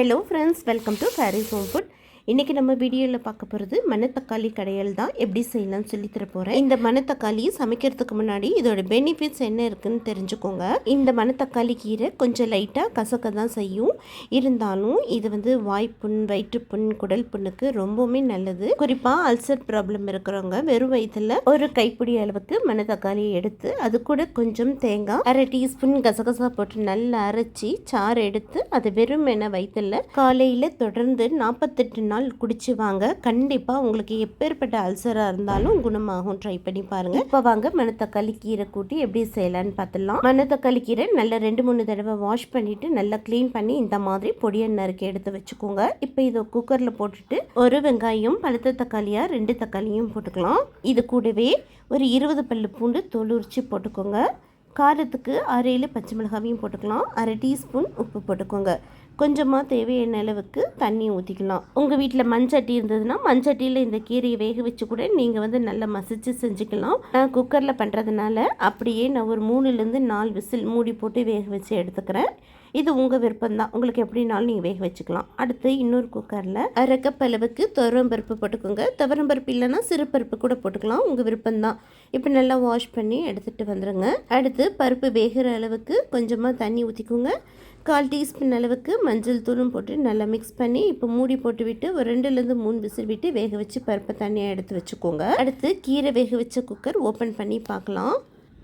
hello friends welcome to Faris home food இன்றைக்கி நம்ம வீடியோவில் பார்க்க போகிறது மணத்தக்காளி கடையல் தான். எப்படி செய்யலாம்னு சொல்லித்தர போகிறேன் இந்த மணத்தக்காளி சமைக்கிறதுக்கு முன்னாடி இதோட பெனிஃபிட்ஸ் என்ன இருக்குன்னு தெரிஞ்சுக்கோங்க. இந்த மணத்தக்காளி கீரை கொஞ்சம் லைட்டாக கசக்க தான் செய்யும். இருந்தாலும் இது வந்து வாய்ப்புண் வயிற்றுப்புண் குடல் புண்ணுக்கு ரொம்பவுமே நல்லது. குறிப்பாக அல்சர் ப்ராப்ளம் இருக்கிறவங்க வெறும் வயிற்றுல ஒரு கைப்பிடி அளவுக்கு மணத்தக்காளியை எடுத்து அது கூட கொஞ்சம் தேங்காய் அரை டீஸ்பூன் கசகசா போட்டு நல்லா அரைச்சி சாறு எடுத்து அது வெறும் என வயிற்றுல காலையில் தொடர்ந்து நாற்பத்தெட்டு நாள் குடிச்சு வாங்க. கண்டிப்பாக உங்களுக்கு எப்பேற்பட்ட அல்சராக இருந்தாலும் குணமாகும். ட்ரை பண்ணி பாருங்க. இப்போ வாங்க மணத்தக்காளி கீரை கூட்டி எப்படி செய்யலான்னு பார்த்துடலாம். மணத்தக்காளி கீரை நல்லா ரெண்டு மூணு தடவை வாஷ் பண்ணிட்டு நல்லா க்ளீன் பண்ணி இந்த மாதிரி பொடியை நறுக்கி எடுத்து வச்சுக்கோங்க. இப்போ இதை குக்கரில் போட்டுட்டு ஒரு வெங்காயம் பழுத்த தக்காளியாக ரெண்டு தக்காளியும் போட்டுக்கலாம். இது கூடவே ஒரு இருபது பல்லு பூண்டு தொழுரிச்சு போட்டுக்கோங்க. காரத்துக்கு அரை ஏழு பச்சை மிளகாவையும் போட்டுக்கலாம். அரை டீஸ்பூன் உப்பு போட்டுக்கோங்க. கொஞ்சமாக தேவையான அளவுக்கு தண்ணி ஊற்றிக்கலாம் உங்கள் வீட்டில் மண்சட்டி இருந்ததுன்னா மண்சட்டியில் இந்த கீரையை வேக வச்சு கூட நீங்கள் வந்து நல்லா மசிச்சு செஞ்சுக்கலாம். நான் குக்கரில் பண்ணுறதுனால அப்படியே நான் ஒரு மூணுலேருந்து நாலு விசில் மூடி போட்டு வேக வச்சு எடுத்துக்கிறேன். இது உங்கள் விருப்பம் தான் உங்களுக்கு எப்படினாலும் நீங்கள் வேக வச்சுக்கலாம். அடுத்து இன்னொரு குக்கரில் அரை கப் அளவுக்கு துவரம்பருப்பு போட்டுக்கோங்க. துவரம்பருப்பு இல்லைன்னா சிறுபருப்பு கூட போட்டுக்கலாம். உங்கள் விருப்பம் தான் இப்போ நல்லா வாஷ் பண்ணி எடுத்துகிட்டு வந்துடுங்க அடுத்து பருப்பு வேகிற அளவுக்கு கொஞ்சமாக தண்ணி ஊற்றிக்கோங்க கால் டீஸ்பூன் அளவுக்கு மஞ்சள் தூளும் போட்டு நல்லா மிக்ஸ் பண்ணி இப்போ மூடி போட்டு விட்டு ஒரு ரெண்டுலேருந்து மூணு விசில் விட்டு வேக வச்சு பருப்பை தண்ணியாக எடுத்து வச்சுக்கோங்க. அடுத்து கீரை வேக வச்ச குக்கர் ஓப்பன் பண்ணி பார்க்கலாம்.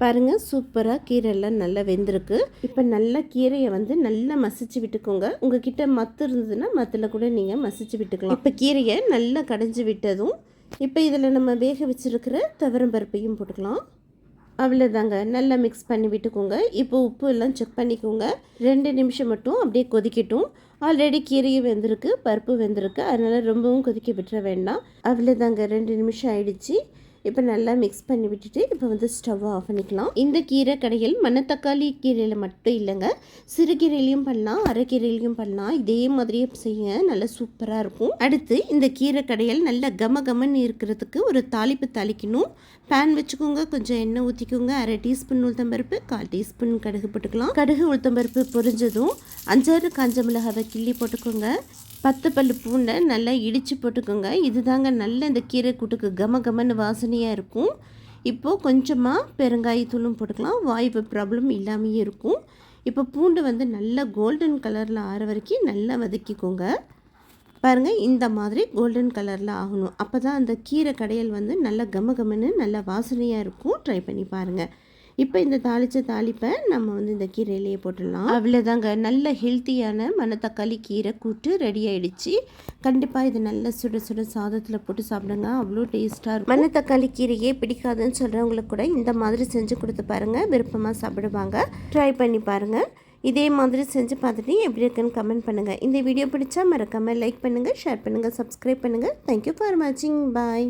பாருங்கள் சூப்பராக கீரையெல்லாம் நல்லா வெந்திருக்கு. இப்போ நல்லா கீரையை வந்து நல்லா மசிச்சு விட்டுக்கோங்க. உங்ககிட்ட மத்து இருந்ததுன்னா மத்தில் கூட நீங்கள் மசிச்சு விட்டுக்கலாம். இப்போ கீரையை நல்லா கடைஞ்சி விட்டதும் இப்போ இதில் நம்ம வேக வச்சுருக்கிற துவரம் பருப்பையும் போட்டுக்கலாம். அவ்வளோதாங்க நல்லா மிக்ஸ் பண்ணி விட்டுக்கோங்க. இப்போ உப்பு எல்லாம் செக் பண்ணிக்கோங்க. ரெண்டு நிமிஷம் மட்டும் அப்படியே கொதிக்கட்டும். ஆல்ரெடி கீரையும் வெந்திருக்கு பருப்பு வெந்திருக்கு. அதனால் ரொம்பவும் கொதிக்க விட்டுற வேண்டாம். அவ்வளோதாங்க ரெண்டு நிமிஷம் ஆயிடுச்சு. இப்போ நல்லா மிக்ஸ் பண்ணி விட்டுட்டு இப்போ வந்து ஸ்டவ்வை ஆஃப் பண்ணிக்கலாம். இந்த கீரை கடைகள் மணத்தக்காளி கீரையில் மட்டும் இல்லைங்க. சிறுகீரையிலையும் பண்ணலாம் அரைக்கீரையிலையும் பண்ணலாம். இதே மாதிரியே செய்ய நல்லா சூப்பராக இருக்கும். அடுத்து இந்த கீரை கடைகள் நல்லா கம கமன்னு இருக்கிறதுக்கு ஒரு தாளிப்பு தாளிக்கணும். பேன் வச்சுக்கோங்க. கொஞ்சம் எண்ணெய் ஊற்றிக்கோங்க அரை டீஸ்பூன் உளுத்தம்பருப்பு கால் டீஸ்பூன் கடுகு போட்டுக்கலாம். கடுகு உளுத்தம்பருப்பு பொரிஞ்சதும் அஞ்சாறு காஞ்ச மிளகாவை கிள்ளி போட்டுக்கோங்க. பத்து பல்லு பூண்டை நல்லா இடித்து போட்டுக்கோங்க. இதுதாங்க நல்ல இந்த கீரை கூட்டுக்கு கம கமன்னு வாசனையாக இருக்கும். இப்போது கொஞ்சமாக பெருங்காயத்தூளும் போட்டுக்கலாம். வாய்ப்பு ப்ராப்ளம் இல்லாமையே இருக்கும். இப்போ பூண்டு வந்து நல்லா கோல்டன் கலரில் ஆற வரைக்கும் நல்லா வதக்கிக்கோங்க. பாருங்கள் இந்த மாதிரி கோல்டன் கலரில் ஆகணும். அப்போ தான் அந்த கீரை கடையல் வந்து நல்லா கம கமன்னு நல்லா வாசனையாக இருக்கும். ட்ரை பண்ணி பாருங்கள் இப்போ இந்த தாளித்த தாளிப்பை நம்ம வந்து இந்த கீரையிலேயே போட்டுடலாம். அவ்வளோதாங்க நல்ல ஹெல்த்தியான மணத்தக்காளி கீரை கூட்டு ரெடி ஆயிடுச்சு. கண்டிப்பாக இது நல்ல சுட சுட சாதத்தில் போட்டு சாப்பிடுங்க. அவ்வளோ டேஸ்ட்டாக இருக்கும். மணத்தக்காளி கீரையே பிடிக்காதுன்னு சொல்கிறவங்களுக்கு கூட இந்த மாதிரி செஞ்சு கொடுத்து பாருங்கள் விருப்பமாக சாப்பிடுவாங்க. ட்ரை பண்ணி பாருங்கள் இதே மாதிரி செஞ்சு பார்த்துட்டு எப்படி இருக்குன்னு கமெண்ட் பண்ணுங்கள் இந்த வீடியோ பிடிச்சா மறக்காமல் லைக் பண்ணுங்கள் ஷேர் பண்ணுங்கள் சப்ஸ்கிரைப் பண்ணுங்கள் தேங்க்யூ ஃபார் வாட்சிங் பாய்